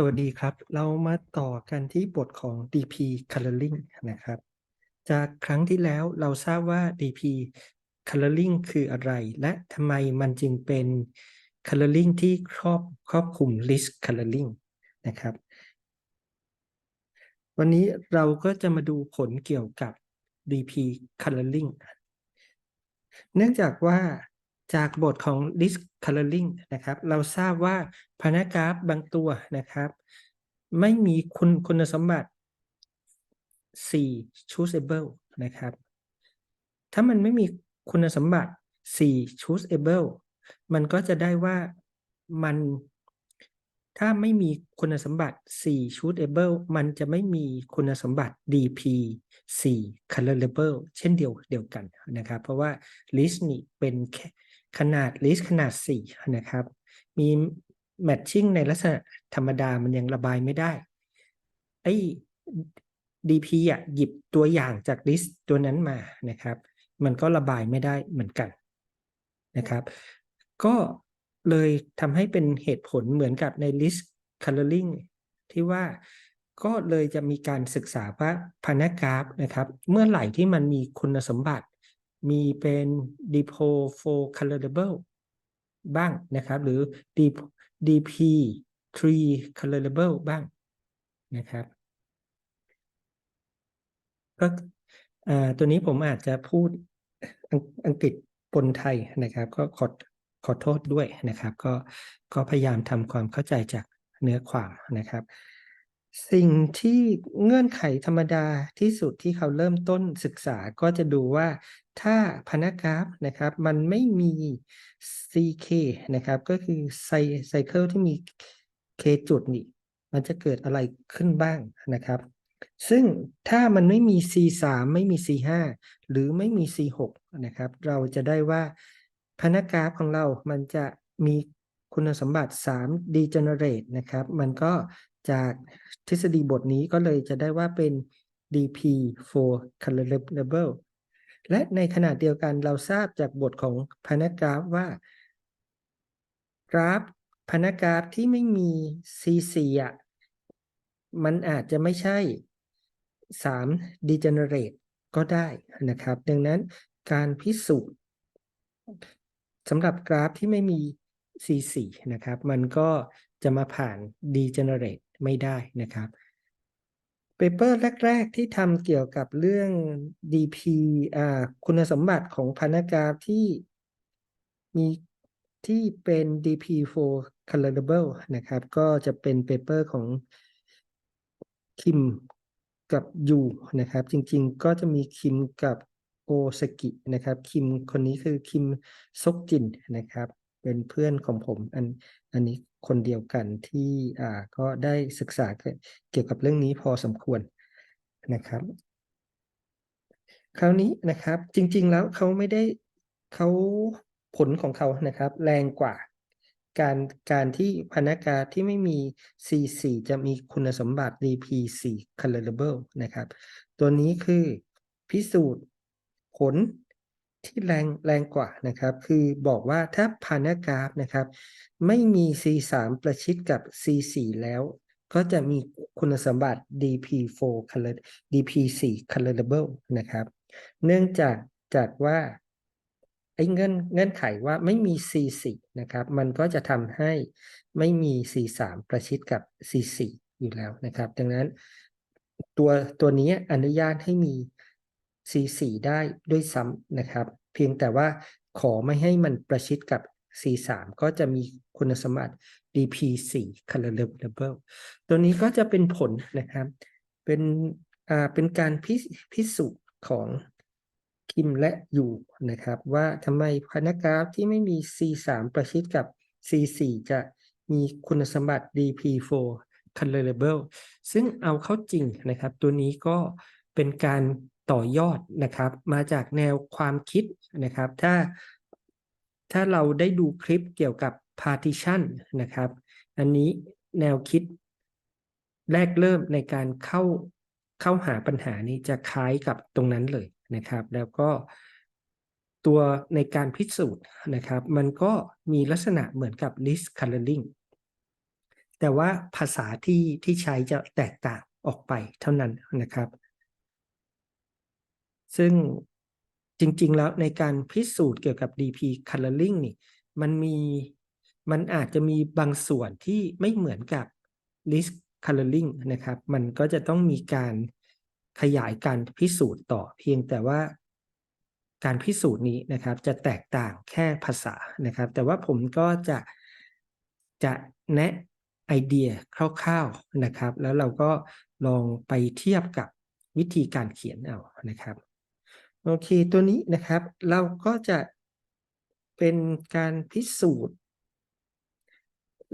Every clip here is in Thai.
สวัสดีครับ เรามาต่อกันที่บทของ DP Coloring นะครับ จากครั้งที่แล้วเราทราบว่า DP Coloring คืออะไร และทำไมมันจึงเป็น Coloring ที่ครอบครอบคลุม List Coloring นะครับ วันนี้เราก็จะมาดูผลเกี่ยวกับ DP Coloring เนื่องจากว่า จากบทของ list coloring นะครับ เราทราบว่าพนักกราฟบางตัวนะครับ ไม่มีคุณคุณสมบัติ4 choosable นะครับ ถ้ามันไม่มีคุณสมบัติ4 choosable มันก็จะได้ว่ามันถ้าไม่มีคุณสมบัติ4 choosable มันจะไม่มีคุณสมบัติ DP 4 colorable เช่นเดียวเดียวกันนะครับ เพราะว่า list นี่เป็นแค่ ขนาด list ขนาด 4 นะครับ มี matching ในลักษณะธรรมดามันยังระบายไม่ได้ ไอ้ DP อะหยิบตัวอย่างจาก list ตัวนั้นมานะครับ มันก็ระบายไม่ได้เหมือนกันนะครับ ก็เลยทำให้เป็นเหตุผลเหมือนกับใน list coloring ที่ว่าก็เลยจะมีการศึกษาว่าพานากราฟนะครับ เมื่อไหร่ที่มันมีคุณสมบัติ มีเป็น depo for colorable บ้างนะครับ หรือ dp 3 colorable บ้างนะครับ ก็ตัวนี้ผมอาจจะพูดอังกฤษปนไทยนะครับ ก็ขอขอโทษด้วยนะครับ ก็ก็พยายามทำความเข้าใจจากเนื้อความนะครับ สิ่งที่เงื่อนไขธรรมดาที่สุดที่เขาเริ่มต้นศึกษาก็จะดูว่าถ้าพนักกราฟนะครับ มันไม่มี ck นะครับ ก็คือไซไซเคิลที่มี k จุดนี่ มันจะเกิดอะไรขึ้นบ้างนะครับ ซึ่งถ้ามันไม่มี c3 ไม่มี c5 หรือไม่มี c6 นะครับ เราจะได้ว่าพนักกราฟของเรามันจะมีคุณสมบัติ3 degenerate นะครับ มันก็ จากทฤษฎีบทนี้ก็เลยจะได้ว่าเป็น dp for colorable และในขณะเดียวกันเราทราบจากบทของพนักกราฟว่า กราฟพนักกราฟที่ไม่มี C4 อะมันอาจจะไม่ใช่ 3 degenerate ก็ได้นะครับ ดังนั้นการพิสูจน์สำหรับกราฟที่ไม่มี C4 นะครับ มันก็จะมาผ่าน degenerate ไม่ได้นะครับเปเปอร์แรก ๆ ที่ทำเกี่ยวกับเรื่อง DP อ่าคุณสมบัติของพนักกราฟที่มีที่เป็น DP4 colorable นะครับ ก็จะเป็นเปเปอร์ของคิมกับยูนะครับ จริงๆ ก็จะมีคิมกับโอสกินะครับ คิมคนนี้คือคิมซกจินนะครับ เป็นเพื่อนของผมอันอันนี้คนเดียวกันที่อ่าก็ได้ศึกษาเกี่ยวกับเรื่องนี้พอสมควรนะครับ คราวนี้นะครับจริง ๆ แล้วเขาไม่ได้เขาผลของเขานะครับ แรงกว่าการการที่พนักงานที่ไม่มี C4 จะมีคุณสมบัติ DP4 colorable นะครับ ตัวนี้คือพิสูจน์ผล ที่แรงแรงกว่านะครับ คือบอกว่าถ้าพานากราฟนะครับ ไม่มี C3 ประชิดกับ C4 แล้ว ก็จะมีคุณสมบัติ DP4 color DP4 colorable นะครับ เนื่องจากจากว่าไอ้เงื่อนเงื่อนไขว่าไม่มี C4 นะครับ มันก็จะทำให้ไม่มี C3 ประชิดกับ C4 อยู่แล้วนะครับ ดังนั้นตัวตัวนี้อนุญาตให้มี C4 ได้ด้วยซ้ำนะครับ เพียงแต่ว่าขอไม่ให้มันประชิดกับ C3 ก็จะมีคุณสมบัติ DP4 colorable ตัวนี้ก็จะเป็นผลนะครับ เป็นอ่าเป็นการพิพิสูจน์ของคิมและยูนะครับ ว่าทำไมพนักราฟที่ไม่มี C3 ประชิดกับ C4 จะมีคุณสมบัติ DP4 colorable ซึ่งเอาเข้าจริงนะครับ ตัวนี้ก็เป็นการ ต่อยอดนะครับ มาจากแนวความคิดนะครับ ถ้าถ้าเราได้ดูคลิปเกี่ยวกับ partition นะครับ อันนี้แนวคิดแรกเริ่มในการเข้าเข้าหาปัญหานี้จะคล้ายกับตรงนั้นเลยนะครับ แล้วก็ตัวในการพิสูจน์นะครับ มันก็มีลักษณะเหมือนกับ list coloring แต่ว่าภาษาที่ที่ใช้จะแตกต่างออกไปเท่านั้นนะครับ ซึ่งจริง ๆ แล้วในการพิสูจน์เกี่ยวกับ DP coloring นี่ มันมีมันอาจจะมีบางส่วนที่ไม่เหมือนกับ list coloring นะครับ มันก็จะต้องมีการขยายการพิสูจน์ต่อเพียงแต่ว่าการพิสูจน์นี้นะครับ จะแตกต่างแค่ภาษานะครับ แต่ว่าผมก็จะจะแนะไอเดียคร่าวๆนะครับ แล้วเราก็ลองไปเทียบกับวิธีการเขียนเอานะครับ โอเค ตัวนี้นะครับ เราก็จะเป็นการพิสูจน์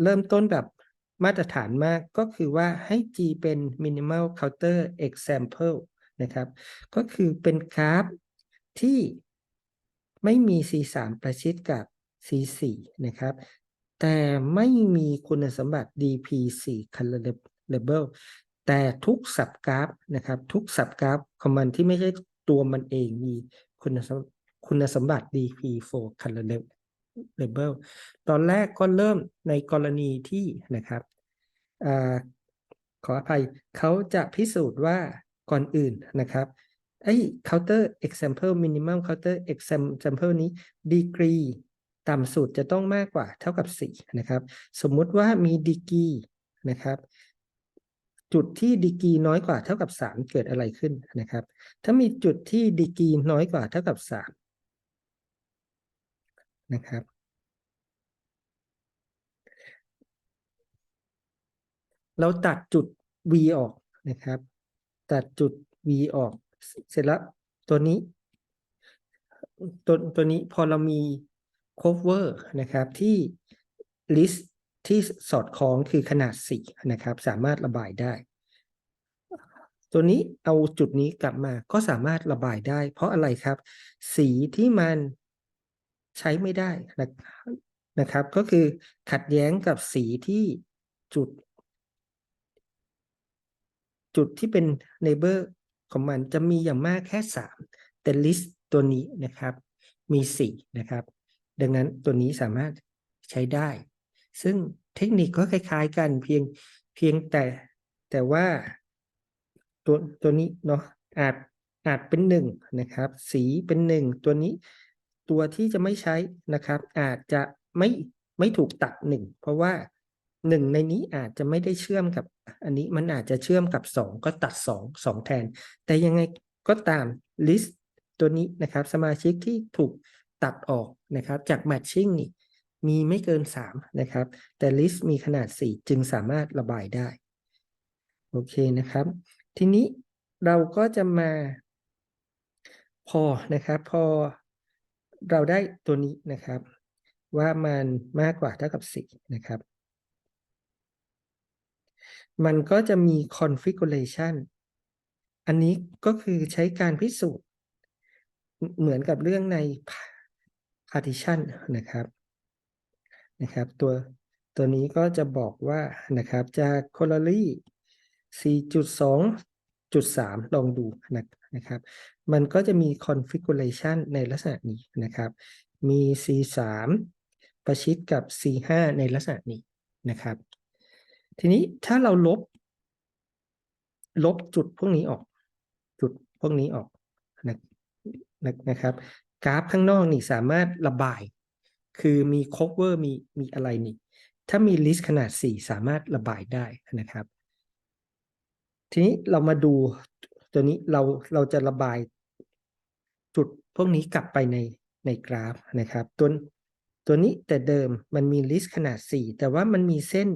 เริ่มต้นแบบมาตรฐานมากก็คือว่าให้ G เป็น minimal counter example นะครับ ก็คือเป็นกราฟที่ไม่มี C3 ประชิดกับ C4 นะครับ แต่ไม่มีคุณสมบัติ DP4 colorable แต่ทุกสับกราฟนะครับ ทุกสับกราฟของมันที่ไม่ใช่ ตัวมันเองมีคุณสมคุณสมบัติ DP4 colorable ตอนแรกก็เริ่มในกรณีที่นะครับอขออภัยเขาจะพิสูจน์ว่าก่อนอื่นนะครับไอ้ counter example minimum counter example นี้ degree ต่ำสุดจะต้องมากกว่าเท่ากับ 4 นะครับ สมมุติว่ามี degree นะครับ จุดที่ดีกรีน้อยกว่าเท่ากับ 3 เกิดอะไรขึ้นนะครับ ถ้ามีจุดที่ดีกรีน้อยกว่าเท่ากับ 3 นะครับ เราตัดจุด v ออกนะครับ ตัดจุด v ออก เสร็จแล้วตัวนี้ ตัวตัวนี้พอเรามี cover นะครับที่ list ที่สอดคล้องคือขนาด4นะครับ สามารถระบายได้ ตัวนี้เอาจุดนี้กลับมาก็สามารถระบายได้ เพราะอะไรครับ สีที่มันใช้ไม่ได้นะครับ ก็คือขัดแย้งกับสีที่จุด จุดที่เป็น neighbor ของมันจะมีอย่างมากแค่ 3 แต่ list ตัวนี้นะครับ มี 4 นะครับ ดังนั้นตัวนี้สามารถใช้ได้ ซึ่งเทคนิคก็คล้ายๆกันเพียงเพียงแต่แต่ว่าตัวตัวนี้เนาะอาจอาจเป็นหนึ่งนะครับ สีเป็นหนึ่งตัวนี้ ตัวที่จะไม่ใช้นะครับ อาจจะไม่ไม่ถูกตัดหนึ่งเพราะว่าหนึ่งในนี้อาจจะไม่ได้เชื่อมกับ อันนี้มันอาจจะเชื่อมกับสองก็ตัดสองสองแทน แต่ยังไงก็ตาม list ตัวนี้นะครับ สมาชิกที่ถูกตัดออกนะครับ จาก matching นี่ มีไม่เกิน 3 นะครับ แต่ list มีขนาด 4 จึงสามารถระบายได้ โอเคนะครับ ทีนี้เราก็จะมา พอนะครับ พอเราได้ตัวนี้นะครับ ว่ามันมากกว่าเท่ากับ 4 นะครับ มันก็จะมี configuration อันนี้ก็คือใช้การพิสูจน์ เหมือนกับเรื่องใน partition นะครับ นะครับตัวตัวนี้ก็จะบอกว่านะครับจาก corollary 4.2.3 ลองดูนะครับ มันก็จะมี configuration ในลักษณะนี้นะครับ มี C3 ประชิดกับ C5 ในลักษณะนี้นะครับ ทีนี้ถ้าเราลบ ลบจุดพวกนี้ออก จุดพวกนี้ออกนะนะครับ กราฟข้างนอกนี่สามารถระบาย คือมี cover มีมีอะไรนี่ ถ้ามี list ขนาด 4 สามารถระบายได้นะครับ ทีนี้เรามาดูตัวนี้เราเราจะระบายจุดพวกนี้กลับไปในในกราฟนะครับตัวตัวนี้แต่เดิมมันมี list ขนาด 4 แต่ว่ามันมีเส้น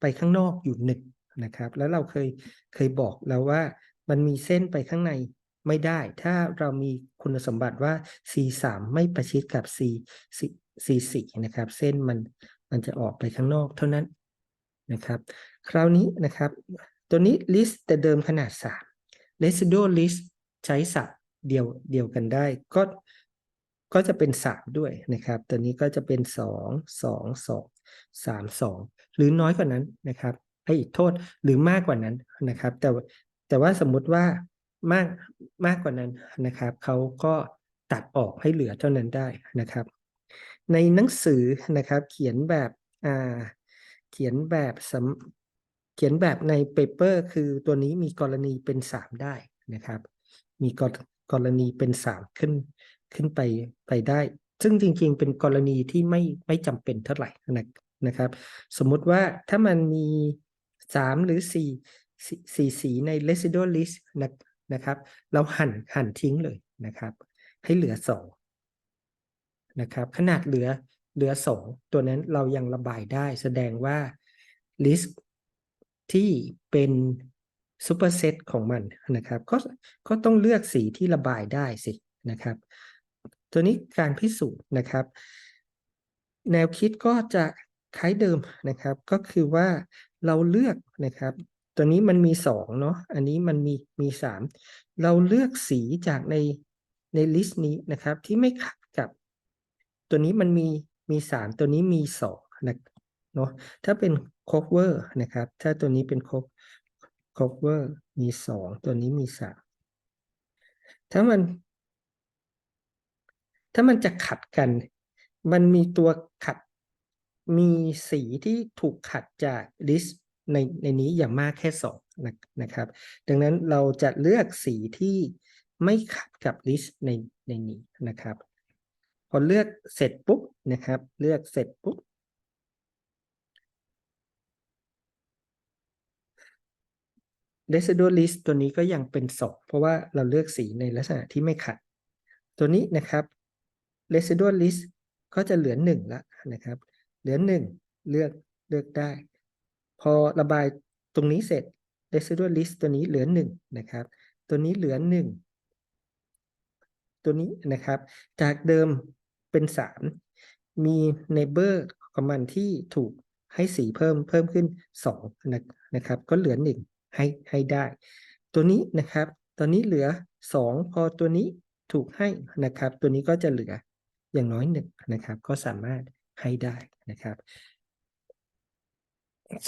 ไปข้างนอกอยู่หนึ่งนะครับ แล้วเราเคยเคยบอกแล้วว่ามันมีเส้นไปข้างใน ไม่ได้ ถ้าเรามีคุณสมบัติว่า C3 ไม่ประชิดกับ C C4 นะครับ เส้นมันมันจะออกไปข้างนอกเท่านั้นนะครับ คราวนี้นะครับ ตัวนี้ list แต่เดิมขนาด 3 residual list ใช้สับเดียวเดียวกันได้ ก็ก็จะเป็น 3 ด้วยนะครับ ตัวนี้ก็จะเป็น 2 2 2 3 2 หรือน้อยกว่านั้นนะครับไอ้โทษหรือมากกว่านั้นนะครับ แต่แต่ว่าสมมุติว่า มากมากกว่านั้นนะครับเขาก็ตัดออกให้เหลือเท่านั้นได้นะครับ ในหนังสือนะครับ เขียนแบบอ่าเขียนแบบสเขียนแบบในเปเปอร์คือตัวนี้มีกรณีเป็นสามได้นะครับ มีกรกรณีเป็นสามขึ้นขึ้นไปไปได้ ซึ่งจริงๆ เป็นกรณีที่ไม่ไม่จำเป็นเท่าไหร่นะนะครับ สมมติว่าถ้ามันมีสามหรือสี่สี่สี่สีใน residual list นะครับ เราหั่นหั่นทิ้งเลยนะครับ ให้เหลือสองนะครับ ขนาดเหลือเหลือสองตัวนั้นเรายังระบายได้แสดงว่า list ที่เป็นซูเปอร์เซตของมันนะครับก็ก็ต้องเลือกสีที่ระบายได้สินะครับ ตัวนี้การพิสูจน์นะครับ แนวคิดก็จะคล้ายเดิมนะครับ ก็คือว่าเราเลือกนะครับ ตัวนี้มันมีสองเนาะ อันนี้มันมีมีสาม เราเลือกสีจากในในลิสต์นี้นะครับ ที่ไม่ขัดกับ ตัวนี้มันมีมีสามตัวนี้มีสองนะเนาะ ถ้าเป็น cover นะครับ ถ้าตัวนี้เป็น cover มีสองตัวนี้มีสามถ้ามัน ถ้ามันจะขัดกัน มันมีตัวขัด มีสีที่ถูกขัดจากลิสต์ ในในนี้อย่างมากแค่สองนะนะครับ ดังนั้นเราจะเลือกสีที่ไม่ขัดกับลิสต์ในในนี้นะครับ พอเลือกเสร็จปุ๊บนะครับ เลือกเสร็จปุ๊บ residual list ตัวนี้ก็ยังเป็นสองเพราะว่าเราเลือกสีในลักษณะที่ไม่ขัด ตัวนี้นะครับ residual list ก็จะเหลือหนึ่งละนะครับ เหลือหนึ่งเลือกเลือกได้ พอระบายตรงนี้เสร็จ residual list ตัวนี้เหลือหนึ่งนะครับ ตัวนี้เหลือหนึ่งตัวนี้นะครับ จากเดิมเป็นสามมี neighbor ของมันที่ถูกให้สีเพิ่มเพิ่มขึ้นสองนะครับ ก็เหลือหนึ่งให้ให้ได้ ตัวนี้นะครับ ตอนนี้เหลือสองพอตัวนี้ถูกให้นะครับ ตัวนี้ก็จะเหลืออย่างน้อยหนึ่งนะครับ ก็สามารถให้ได้นะครับ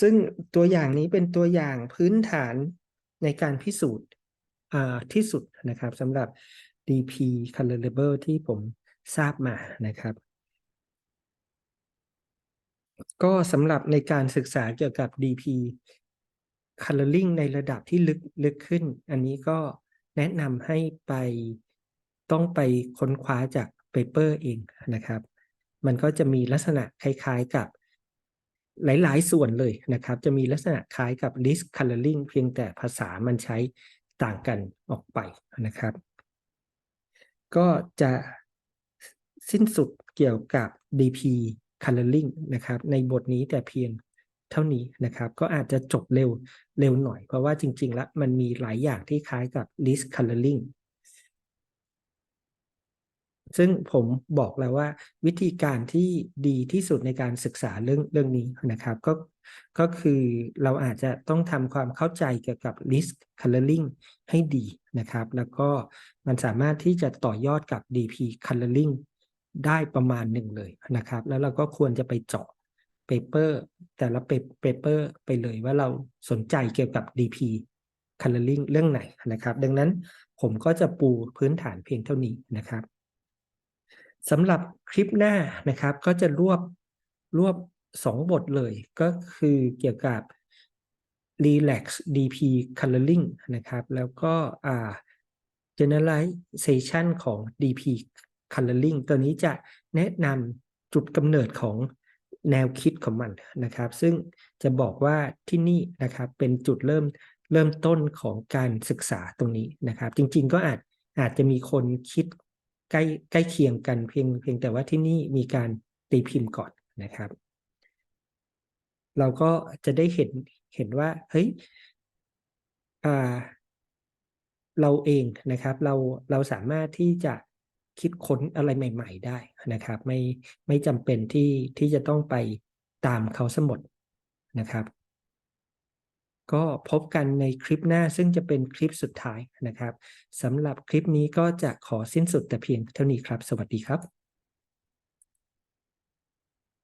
ซึ่งตัวอย่างนี้เป็นตัวอย่างพื้นฐานในการพิสูจน์ที่สุดนะครับสำหรับ DP color label ที่ผมทราบมานะครับ ก็สำหรับในการศึกษาเกี่ยวกับ DP coloring ในระดับที่ลึกลึกขึ้น อันนี้ก็แนะนำให้ไปต้องไปค้นคว้าจากเปเปอร์เองนะครับ มันก็จะมีลักษณะคล้ายๆกับ หลาย ๆ ส่วนเลยนะครับ จะมีลักษณะคล้ายกับ list coloring เพียงแต่ภาษามันใช้ต่างกันออกไปนะครับ ก็จะสิ้นสุดเกี่ยวกับ DP coloring นะครับ ในบทนี้แต่เพียงเท่านี้นะครับ ก็อาจจะจบเร็วเร็วหน่อย เพราะว่าจริง ๆ แล้วมันมีหลายอย่างที่คล้ายกับ list coloring ซึ่งผมบอกแล้วว่าวิธีการที่ดีที่สุดในการศึกษาเรื่องเรื่องนี้นะครับก็ก็คือเราอาจจะต้องทำความเข้าใจเกี่ยวกับ list coloring ให้ดีนะครับ แล้วก็มันสามารถที่จะต่อยอดกับ DP coloring ได้ประมาณหนึ่งเลยนะครับ แล้วเราก็ควรจะไปเจาะเปเปอร์แต่ละเปเปอร์ไปเลยว่าเราสนใจเกี่ยวกับ DP coloring เรื่องไหนนะครับ ดังนั้นผมก็จะปูพื้นฐานเพียงเท่านี้นะครับ สำหรับคลิปหน้านะครับ ก็จะรวบรวบสองบทเลย ก็คือเกี่ยวกับ relax dp coloring นะครับ แล้วก็ generalization ของ dp coloring ตัวนี้จะแนะนำจุดกำเนิดของแนวคิดของมันนะครับ ซึ่งจะบอกว่าที่นี่นะครับเป็นจุดเริ่มเริ่มต้นของการศึกษาตรงนี้นะครับ จริงๆก็อาจอาจจะมีคนคิด ใกล้ใกล้เคียงกันเพียงเพียงแต่ว่าที่นี่มีการตีพิมพ์ก่อนนะครับ เราก็จะได้เห็นเห็นว่าเฮ้ยอ่าเราเองนะครับเราเราสามารถที่จะคิดค้นอะไรใหม่ ๆ ได้นะครับ ไม่ไม่จำเป็นที่ที่จะต้องไปตามเขาสมดนะครับ ก็พบกันในคลิปหน้าซึ่งจะเป็นคลิปสุดท้ายนะครับสำหรับคลิปนี้ก็จะขอสิ้นสุดแต่เพียงเท่านี้ครับ สวัสดีครับ